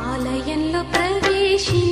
ఆలయంలో ప్రవేశించండి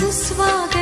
ప్రవేశించండి స్వాగతం